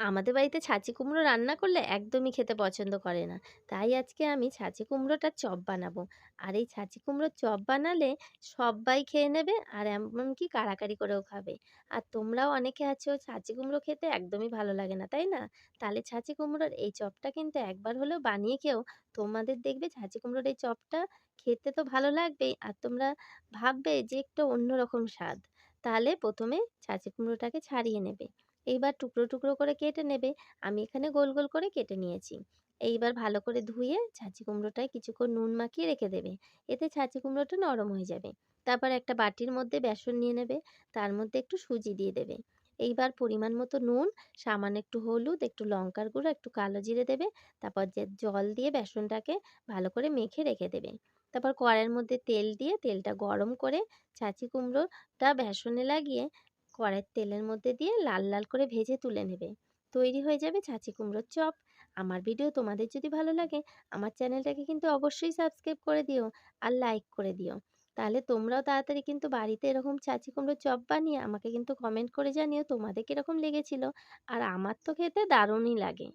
আমাদের বাড়িতে ছাঁচি কুমড়ো রান্না করলে একদমই খেতে পছন্দ করে না। তাই আজকে আমি ছাঁচি কুমড়োটার চপ বানাবো। আর এই ছাঁচি কুমড়োর চপ বানালে সবাই খেয়ে নেবে আর এমনকি কাড়াকাড়ি করেও খাবে। আর তোমরাও অনেকে আছো ছাঁচি কুমড়ো খেতে একদমই ভালো লাগে না, তাই না? তাহলে ছাঁচি কুমড়োর এই চপটা কিন্তু একবার হলেও বানিয়ে খেও। তোমাদের দেখবে ছাঁচি কুমড়োর এই চপটা খেতে তো ভালো লাগবেই আর তোমরা ভাববে যে একটু অন্যরকম স্বাদ। তাহলে প্রথমে ছাঁচি কুমড়োটাকে ছাড়িয়ে নেবে। এইবার টুকরো টুকরো করে কেটে নেবে। আমি এখানে গোল গোল করে কেটে নিয়েছি। এইবার ভালো করে ধুয়ে ছাঁচি কুমড়োটায় কিছুক্ষণ নুন মাখিয়ে রেখে দেবে। এতে ছাঁচি কুমড়োটা নরম হয়ে যাবে। তারপর একটা বাটির মধ্যে বেসন নিয়ে নেবে। তার মধ্যে একটু সুজি দিয়ে দেবে। এইবার পরিমাণ মতো নুন, সামান্য একটু হলুদ, একটু লঙ্কার গুঁড়ো, একটু কালো জিরে দেবে। তারপর যে জল দিয়ে বেসনটাকে ভালো করে মেখে রেখে দেবে। তারপর কড়াইয়ের মধ্যে তেল দিয়ে তেলটা গরম করে ছাঁচি কুমড়োটা বেসনে লাগিয়ে কড়াইয়ের তেলের মধ্যে দিয়ে লাল লাল করে ভেজে তুলে নেবে। তৈরি হয়ে যাবে ছাঁচি কুমড়োর চপ। আমার ভিডিও তোমাদের যদি ভালো লাগে, আমার চ্যানেলটাকে কিন্তু অবশ্যই সাবস্ক্রাইব করে দিও আর লাইক করে দিও। তাহলে তোমরাও তাড়াতাড়ি কিন্তু বাড়িতে এরকম ছাঁচি কুমড়োর চপ বানিয়ে আমাকে কিন্তু কমেন্ট করে জানিও তোমাদের কীরকম লেগেছিলো। আর আমার তো খেতে দারুণই লাগে।